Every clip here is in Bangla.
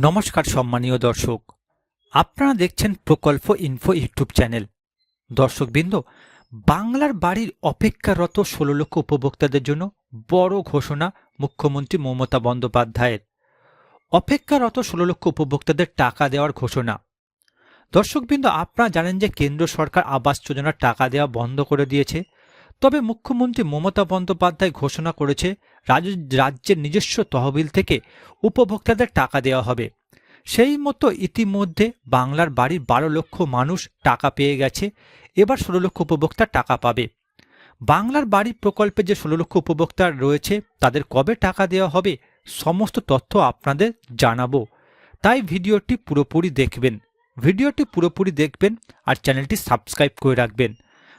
নমস্কার সম্মানীয় দর্শক। আপনারা দেখছেন প্রকল্প ইনফো ইউটিউব চ্যানেল। দর্শকবৃন্দ, বাংলার বাড়ির অপেক্ষারত ষোলো লক্ষ উপভোক্তাদের জন্য বড় ঘোষণা মুখ্যমন্ত্রী মমতা বন্দ্যোপাধ্যায়ের। অপেক্ষারত ষোলো লক্ষ উপভোক্তাদের টাকা দেওয়ার ঘোষণা। দর্শকবৃন্দ, আপনারা জানেন যে কেন্দ্র সরকার আবাস যোজনার টাকা দেওয়া বন্ধ করে দিয়েছে। তবে মুখ্যমন্ত্রী মমতা বন্দ্যোপাধ্যায় ঘোষণা করেছে রাজ- রাজ্যের নিজস্ব তহবিল থেকে উপভোক্তাদের টাকা দেওয়া হবে। সেই মতো ইতিমধ্যে বাংলার বাড়ির বারো লক্ষ মানুষ টাকা পেয়ে গেছে, এবার ষোলো লক্ষ উপভোক্তা টাকা পাবে। বাংলার বাড়ি প্রকল্পে যে ষোলো লক্ষ উপভোক্তা রয়েছে, তাদের কবে টাকা দেওয়া হবে, সমস্ত তথ্য আপনাদের জানাব। তাই ভিডিওটি পুরোপুরি দেখবেন। ভিডিওটি পুরোপুরি দেখবেন আর চ্যানেলটি সাবস্ক্রাইব করে রাখবেন।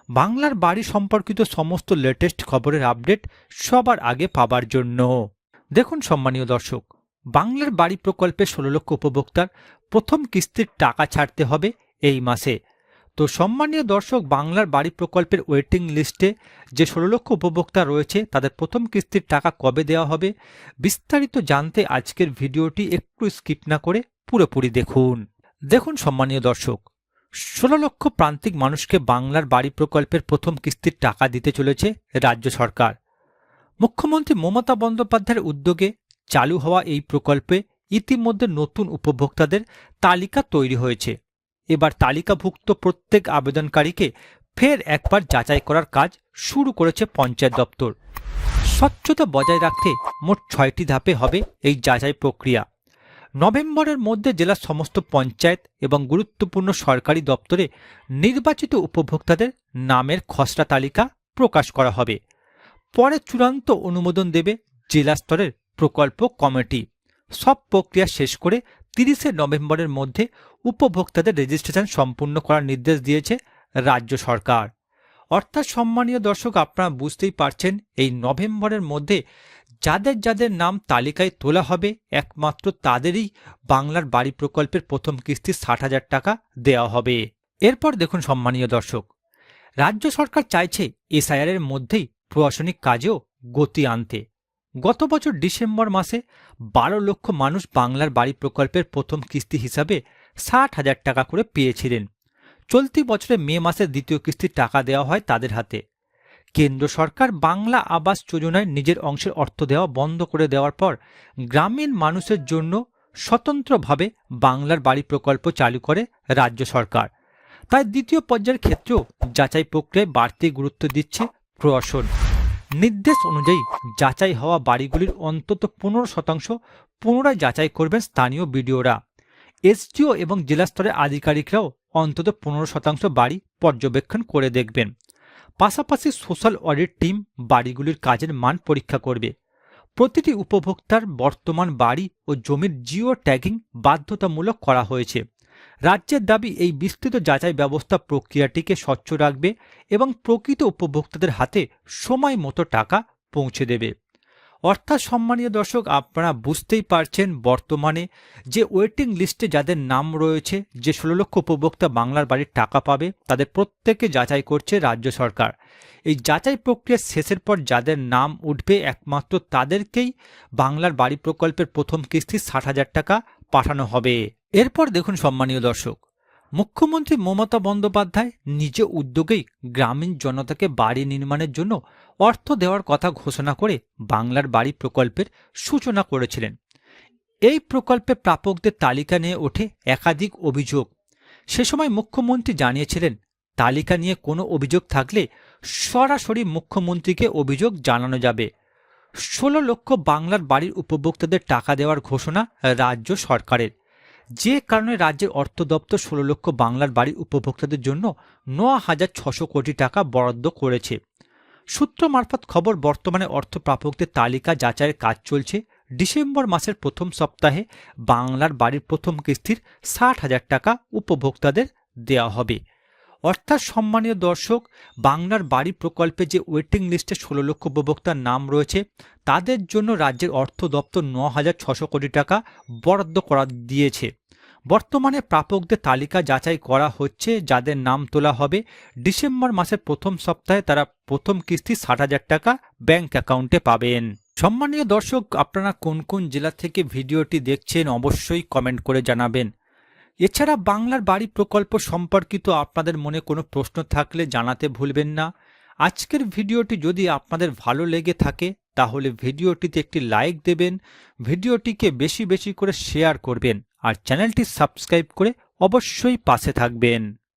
বাংলার বাড়ি সম্পর্কিত সমস্ত লেটেস্ট খবরের আপডেট সবার আগে পাবার জন্য। দেখুন সম্মানীয় দর্শক, বাংলার বাড়ি প্রকল্পে ষোলো লক্ষ উপভোক্তার প্রথম কিস্তির টাকা ছাড়তে হবে এই মাসে। তো সম্মানীয় দর্শক, বাংলার বাড়ি প্রকল্পের ওয়েটিং লিস্টে যে ষোলো লক্ষ উপভোক্তা রয়েছে, তাদের প্রথম কিস্তির টাকা কবে দেওয়া হবে, বিস্তারিত জানতে আজকের ভিডিওটি একটু স্কিপ না করে পুরোপুরি দেখুন। দেখুন সম্মানীয় দর্শক ষোলো লক্ষ প্রান্তিক মানুষকে বাংলার বাড়ি প্রকল্পের প্রথম কিস্তির টাকা দিতে চলেছে রাজ্য সরকার। মুখ্যমন্ত্রী মমতা বন্দ্যোপাধ্যায়ের উদ্যোগে চালু হওয়া এই প্রকল্পে ইতিমধ্যে নতুন উপভোক্তাদের তালিকা তৈরি হয়েছে। এবার তালিকাভুক্ত প্রত্যেক আবেদনকারীকে ফের একবার যাচাই করার কাজ শুরু করেছে পঞ্চায়েত দপ্তর। স্বচ্ছতা বজায় রাখতে মোট ছয়টি ধাপে হবে এই যাচাই প্রক্রিয়া। নভেম্বরের মধ্যে জেলার সমস্ত পঞ্চায়েত এবং গুরুত্বপূর্ণ সরকারি দপ্তরে নির্বাচিত উপভোক্তাদের নামের খসড়া তালিকা প্রকাশ করা হবে। পরে চূড়ান্ত অনুমোদন দেবে জেলা স্তরের প্রকল্প কমিটি। সব প্রক্রিয়া শেষ করে তিরিশে নভেম্বরের মধ্যে উপভোক্তাদের রেজিস্ট্রেশন সম্পূর্ণ করার নির্দেশ দিয়েছে রাজ্য সরকার। অর্থাৎ সম্মানীয় দর্শক, আপনারা বুঝতেই পারছেন, এই নভেম্বরের মধ্যে যাদের যাদের নাম তালিকায় তোলা হবে, একমাত্র তাদেরই বাংলার বাড়ি প্রকল্পের প্রথম কিস্তি ষাট হাজার টাকা দেওয়া হবে। এরপর দেখুন সম্মানীয় দর্শক, রাজ্য সরকার চাইছে এসআইআর এর মধ্যেই প্রশাসনিক কাজেও গতি আনতে। গত বছর ডিসেম্বর মাসে বারো লক্ষ মানুষ বাংলার বাড়ি প্রকল্পের প্রথম কিস্তি হিসাবে ষাট হাজার টাকা করে পেয়েছিলেন। চলতি বছরে মে মাসে দ্বিতীয় কিস্তির টাকা দেওয়া হয় তাদের হাতে। কেন্দ্র সরকার বাংলা আবাস যোজনায় নিজের অংশের অর্থ দেওয়া বন্ধ করে দেওয়ার পর গ্রামীণ মানুষের জন্য স্বতন্ত্রভাবে বাংলার বাড়ি প্রকল্প চালু করে রাজ্য সরকার। তাই দ্বিতীয় পর্যায়ের ক্ষেত্রেও যাচাই প্রক্রিয়ায় বাড়তি গুরুত্ব দিচ্ছে প্রশাসন। নির্দেশ অনুযায়ী যাচাই হওয়া বাড়িগুলির অন্তত পনেরো শতাংশ পুনরায় যাচাই করবেন স্থানীয় বিডিওরা। এসডিও এবং জেলা স্তরের আধিকারিকরাও অন্তত পনেরো শতাংশ বাড়ি পর্যবেক্ষণ করে দেখবেন। পাশাপাশি সোশ্যাল অডিট টিম বাড়িগুলির কাজের মান পরীক্ষা করবে। প্রতিটি উপভোক্তার বর্তমান বাড়ি ও জমির জিও ট্যাগিং বাধ্যতামূলক করা হয়েছে। রাজ্যের দাবি, এই বিস্তৃত যাচাই ব্যবস্থা প্রক্রিয়াটিকে স্বচ্ছ রাখবে এবং প্রকৃত উপভোক্তাদের হাতে সময় মতো টাকা পৌঁছে দেবে। অর্থাৎ সম্মানীয় দর্শক, আপনারা বুঝতেই পারছেন বর্তমানে যে ওয়েটিং লিস্টে যাদের নাম রয়েছে, যে ষোলো লক্ষ উপভোক্তা বাংলার বাড়ির টাকা পাবে, তাদের প্রত্যেককে যাচাই করছে রাজ্য সরকার। এই যাচাই প্রক্রিয়া শেষের পর যাদের নাম উঠবে একমাত্র তাদেরকেই বাংলার বাড়ি প্রকল্পের প্রথম কিস্তি ষাট হাজার টাকা পাঠানো হবে। এরপর দেখুন সম্মানীয় দর্শক মুখ্যমন্ত্রী মমতা বন্দ্যোপাধ্যায় নিজে উদ্যোগেই গ্রামীণ জনতাকে বাড়ি নির্মাণের জন্য অর্থ দেওয়ার কথা ঘোষণা করে বাংলার বাড়ি প্রকল্পের সূচনা করেছিলেন। এই প্রকল্পে প্রাপকদের তালিকা নিয়ে ওঠে একাধিক অভিযোগ। সে সময় মুখ্যমন্ত্রী জানিয়েছিলেন, তালিকা নিয়ে কোনো অভিযোগ থাকলে সরাসরি মুখ্যমন্ত্রীকে অভিযোগ জানানো যাবে। ষোলো লক্ষ বাংলার বাড়ির উপভোক্তাদের টাকা দেওয়ার ঘোষণা রাজ্য সরকারের। যে কারণে রাজ্যের অর্থ দপ্তর ষোলো লক্ষ বাংলার বাড়ির উপভোক্তাদের জন্য ন হাজার ছশো কোটি টাকা বরাদ্দ করেছে। সূত্র মারফত খবর, বর্তমানে অর্থ প্রাপকদের তালিকা যাচাইয়ের কাজ চলছে। ডিসেম্বর মাসের প্রথম সপ্তাহে বাংলার বাড়ির প্রথম কিস্তির ষাট হাজার টাকা উপভোক্তাদের দেওয়া হবে। অর্থাৎ সম্মানীয় দর্শক, বাংলার বাড়ি প্রকল্পে যে ওয়েটিং লিস্টে ষোলো লক্ষ উপভোক্তার নাম রয়েছে, তাদের জন্য রাজ্যের অর্থ দপ্তর ন হাজার ছশো কোটি টাকা বরাদ্দ করা দিয়েছে। বর্তমানে প্রাপকদের তালিকা যাচাই করা হচ্ছে, যাদের নাম তোলা হবে। ডিসেম্বর মাসের প্রথম সপ্তাহে তারা প্রথম কিস্তি ষাট হাজার টাকা ব্যাংক অ্যাকাউন্টে পাবেন। সম্মানীয় দর্শক, আপনারা কোন কোন জেলা থেকে ভিডিওটি দেখছেন অবশ্যই কমেন্ট করে জানাবেন। এছাড়া বাংলার বাড়ি প্রকল্প সম্পর্কিত আপনাদের মনে কোনো প্রশ্ন থাকলে জানাতে ভুলবেন না। আজকের ভিডিওটি যদি আপনাদের ভালো লেগে থাকে তাহলে ভিডিওটিতে একটি লাইক দেবেন, ভিডিওটিকে বেশি বেশি করে শেয়ার করবেন, আর চ্যানেলটি সাবস্ক্রাইব করে অবশ্যই পাশে থাকবেন।